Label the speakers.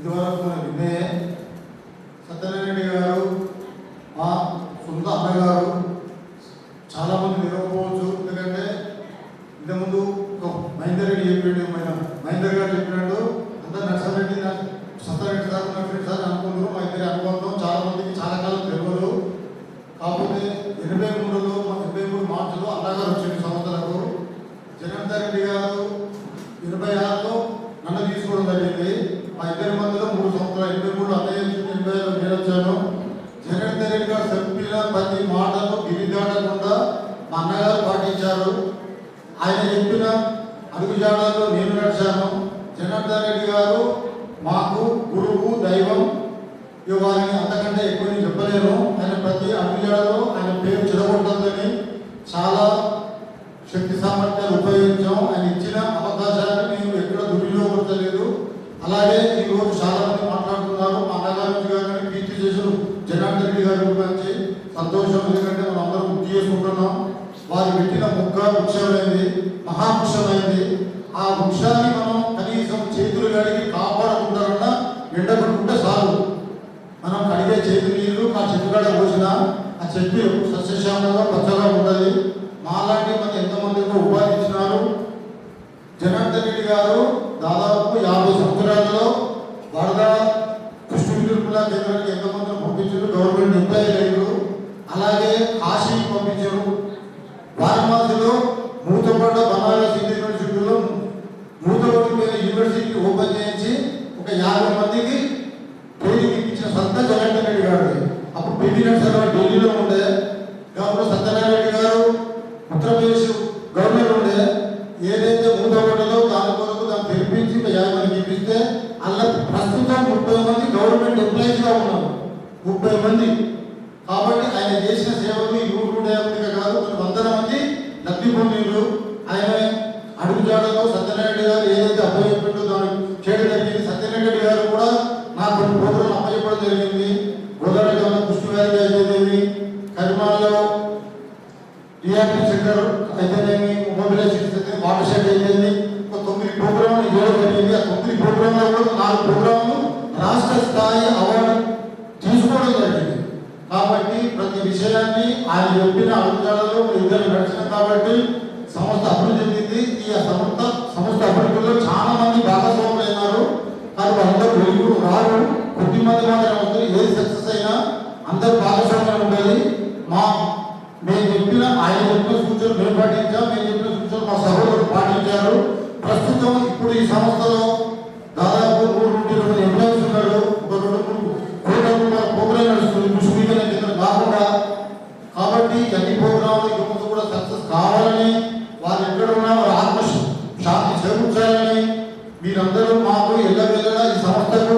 Speaker 1: ఇదివరకు మన విన్నయే సత్యనారాయణ గారు మా సొంత అన్నగారు చాలామంది నిలవకపోవచ్చు ఎందుకంటే ఇంతకుముందు ఒక మహేందర్ రెడ్డి చెప్పాడు మన మహేందర్ గారు చెప్పినట్టు అందరు నర్సారెడ్డి సత్యనారాయణ సార్ నా ఫ్రెండ్ సార్ అనుకున్నారు మా ఇద్దరి అనుబంధం చాలామందికి చాలా కాలం తెలియదు. కాకపోతే ఎనభై మూడులో ఎనభై మూడు మార్చిలో అన్నగారు వచ్చింది సంవత్సరాలకు. జగన్ రెడ్డి గారు ఎనభై ఆరులో నన్ను తీసుకోవడం ప్రతి మాటను గిరిదాటకుండా మా అన్నగారు పాటించారు. ఆయన చెప్పిన అడుగుజాడల్లో నేను నడిచాను. జనార్దన్ రెడ్డి గారు మాకు గురువు దైవం. వారిని అంతకంటే ఎక్కువ నేను చెప్పలేను. ఆయన ప్రతి అడుగుజాడలో ఆయన పేరు చెడగొట్టద్దని చాలా శక్తి సామర్థ్యాలు ఉపయోగించాం. ఆయన ఇచ్చిన అవకాశాన్ని మేము ఎక్కడ దుర్వినియోగపరచలేదు. అలాగే ఈరోజు చాలా మంది మాట్లాడుతున్నారు. మా చేశారు జనార్దన్ రెడ్డి గారి గురించి సంతోషం. ఎందుకంటే మనం అందరం గుర్తు చేసుకుంటున్నాం వారు పెట్టిన ముక్క వృక్షమైంది మహావృక్షమైంది. ఆ వృక్షాన్ని మనం కనీసం చేతులు కడిగి కాపాడుకుంటారన్న ఎండబడుకుంటే చాలు. మనం కడిగే చేతి నీళ్ళు ఆ చెట్టు కాడ పోసిన ఆ చెట్టు సస్యశ్యామలంగా పచ్చగా ఉంటుంది. మాలాంటి మంది ఎంతమందికి ఉపాధి ఇచ్చినారు. జనార్దన్ రెడ్డి గారు దాదాపు యాభై సంవత్సరాలలో వరద కృష్ణ తిరుమల కేంద్రానికి ఎంతమందిని పంపించారు గవర్నమెంట్ ఎంప్లాయీ లేదు అలాగే కాశీకి పంపించారు. వారణాసిలో మూతపడ్డ బనారస్ హిందూ యూనివర్సిటీలో మూతపడిపోయిన యూనివర్సిటీ ఓపెన్ చేయించి ఒక యాభై మందికి ట్రైనింగ్ ఇప్పించిన సంత జగన్ రెడ్డి గారు. అప్పుడు పివి నరసింహరావు ఢిల్లీలో ఉండే గవర్నర్ సత్యనారాయణ రెడ్డి గారు ఉత్తరప్రదేశ్ గవర్నర్ ఉండే ఏదైతే మూతపడ్డదో దాని కొరకు దాన్ని తెరిపించి ఒక యాభై మందికి ఇప్పిస్తే అలా ప్రస్తుతం ముప్పై మంది గవర్నమెంట్ ఎంప్లాయీస్గా ఉన్నారు. ముప్పై మంది. కాబట్టి ఆయన చేసిన సేవలు ఈ నూట యాభై కాదు కొన్ని వందల మంది లబ్ధి పొందిండ్రు. ఆయన అడుగుజాడలో సత్యనారాయణ గారు ఏదైతే అప్పచెప్పిండో దాన్ని చేయడం జరిగింది. సత్యనారాయణ గారు కూడా నాకు కొన్ని ప్రోగ్రాం అప్పచెప్పడం జరిగింది. గోదావరి కృష్ణ వ్యాధి అయితేనేమి కరిమాలో రియాక్టివ్ సెంటర్ అయితేనేమి మొబిలైజేషన్ వాటర్ షెడ్ అయితేనేమి ఒక తొమ్మిది ప్రోగ్రాంలు ఇవ్వడం జరిగింది. ఆ తొమ్మిది ప్రోగ్రాంలో కూడా నాలుగు ప్రోగ్రాంలు రాష్ట్ర స్థాయి అవార్డు తీసుకోవడం జరిగింది. కాబట్టి ప్రతి విషయాన్ని ఆయన చెప్పిన అడుగుజాడలో ఇద్దరు నడిచిన కాబట్టి సంస్థ అభివృద్ధి చెందింది. ఈ సంస్థ సంస్థ అభివృద్ధిలో చాలా మంది భాగస్వాములు అయినారు. కానీ వాళ్ళందరూ వెలుగురు రారు. కొద్ది మంది మాత్రమే వస్తుంది ఏది సక్సెస్ అయినా అందరూ భాగస్వామ్యం ఉండేది మా మేము చెప్పిన ఆయన చెప్పిన సూచనలు మేము పాటించాం. మేము చెప్పిన సూచనలు మా సహోదరులు పాటించారు. ప్రస్తుతం ఇప్పుడు ఈ సంస్థలో శాంతి చేకూర్చాలని మీరందరూ మాకు ఎల్లవెల్లలా ఈ సంస్థకు